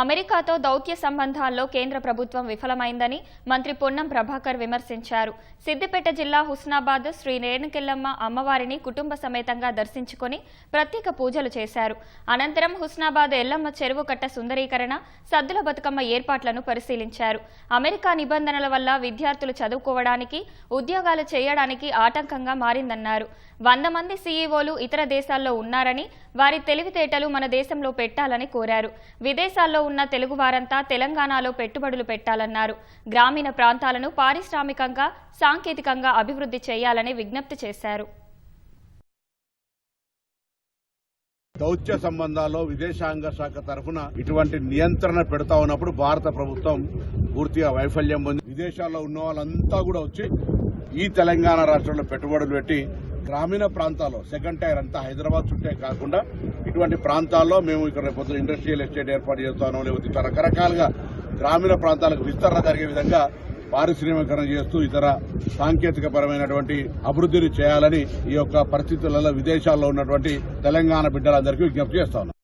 అమెరికాతో దౌత్య సంబంధాల్లో కేంద్ర ప్రభుత్వం విఫలమైందని మంత్రి పొన్నం ప్రభాకర్ విమర్శించారు. సిద్దిపేట జిల్లా హుస్నాబాద్ శ్రీ రేణుకెల్లమ్మ అమ్మవారిని కుటుంబ సమేతంగా దర్శించుకొని ప్రత్యేక పూజలు చేశారు. అనంతరం హుస్నాబాద్ ఎల్లమ్మ చెరువు కట్ట సుందరీకరణ సద్దుల బతుకమ్మ ఏర్పాట్లను పరిశీలించారు. అమెరికా నిబంధనల వల్ల విద్యార్థులు చదువుకోవడానికి ఉద్యోగాలు చేయడానికి ఆటంకంగా మారిందన్నారు. వంద మంది సీఈఓలు ఇతర దేశాల్లో ఉన్నారని వారి తెలివితేటలు మన దేశంలో పెట్టాలని కోరారు. విదేశాల్లో ఉన్న తెలుగు వారంతా తెలంగాణలో పెట్టుబడులు పెట్టాలన్నారు. గ్రామీణ ప్రాంతాలను పారిశ్రామికంగా సాంకేతికంగా అభివృద్ధి చేయాలని విజ్ఞప్తి చేశారు. దౌత్య సంబంధాల్లో విదేశాంగ శాఖ తరఫున ఇటువంటి నియంత్రణ పెడతా ఉన్నప్పుడు భారత ప్రభుత్వం పూర్తిగా వైఫల్యం పొంది విదేశాల్లో ఉన్న వాళ్ళంతా కూడా వచ్చి ఈ తెలంగాణ రాష్ట్రంలో పెట్టుబడులు పెట్టి గ్రామీణ ప్రాంతాల్లో సెకండ్ టైర్ అంతా హైదరాబాద్ చుట్టే కాకుండా ఇటువంటి ప్రాంతాల్లో మేము ఇక్కడ రేపు పొద్దున ఇండస్ట్రియల్ ఎస్టేట్ ఏర్పాటు చేస్తాను లేకపోతే ఇట్లా రకరకాలుగా గ్రామీణ ప్రాంతాలకు విస్తరణ జరిగే విధంగా పారిశ్రామికరణ చేస్తూ ఇతర సాంకేతిక పరమైనటువంటి అభివృద్ధిని చేయాలని ఈ యొక్క పరిస్థితులలో విదేశాల్లో ఉన్నటువంటి తెలంగాణ బిడ్డలందరికీ విజ్ఞప్తి చేస్తాను